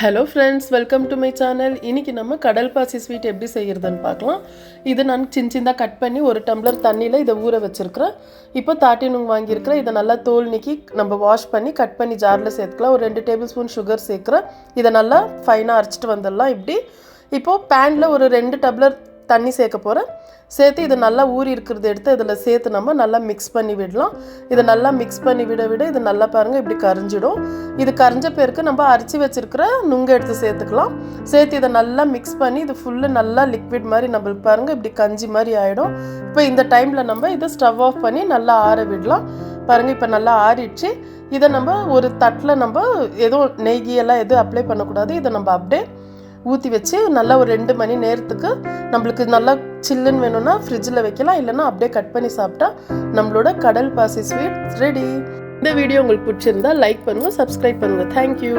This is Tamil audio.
Hello friends welcome to my channel இன்னைக்கு நம்ம கடல் பாசி ஸ்வீட் எப்படி செய்கிறதுன்னு பார்க்கலாம். இது நான் சின்ன சின்னதாக கட் பண்ணி ஒரு டம்ளர் தண்ணியில் இதை ஊற வச்சுருக்கிறேன். இப்போ தாட்டினுங்க வாங்கியிருக்கிறேன். இதை நல்லா தோல் நீக்கி நம்ம வாஷ் பண்ணி கட் பண்ணி ஜாரில் சேர்த்துக்கலாம். ஒரு ரெண்டு டேபிள் ஸ்பூன் சுகர் சேர்க்குறேன். இதை நல்லா ஃபைனாக அரைச்சிட்டு வந்துடலாம். இப்படி. இப்போது பேனில் ஒரு ரெண்டு டம்ளர் தண்ணி சேர்க்க போகிறேன் சேர்த்து இது நல்லா ஊறி இருக்கிறத எடுத்து இதில் சேர்த்து நம்ம நல்லா மிக்ஸ் பண்ணி விடலாம். இதை நல்லா மிக்ஸ் பண்ணி விட விட இது நல்லா பாருங்கள் இப்படி கரைஞ்சிடும். இது கரைஞ்ச பேருக்கு நம்ம அரிச்சு வச்சுருக்கிற நுங்க எடுத்து சேர்த்துக்கலாம். சேர்த்து இதை நல்லா மிக்ஸ் பண்ணி இது ஃபுல்லு நல்லா லிக்விட் மாதிரி நம்மளுக்கு பாருங்கள் இப்படி கஞ்சி மாதிரி ஆகிடும் இப்போ இந்த டைமில் நம்ம இதை ஸ்டவ் ஆஃப் பண்ணி நல்லா ஆற விடலாம். பாருங்கள் இப்போ நல்லா ஆறிடுச்சு. இதை நம்ம ஒரு தட்டில் நம்ம எதுவும் நெய்கியெல்லாம் எதுவும் அப்ளை பண்ணக்கூடாது. இதை நம்ம அப்படியே ஊற்றி வச்சு நல்லா ஒரு ரெண்டு மணி நேரத்துக்கு நம்மளுக்கு நல்லா சில்லுன்னு வேணும்னா ஃப்ரிட்ஜில் வைக்கலாம் இல்லைன்னா அப்படியே கட் பண்ணி சாப்பிட்டா நம்மளோட கடல் பாசி ஸ்வீட் ரெடி இந்த வீடியோ உங்களுக்கு பிடிச்சிருந்தா லைக் பண்ணுங்கள் சப்ஸ்கிரைப் பண்ணுங்கள் தேங்க்யூ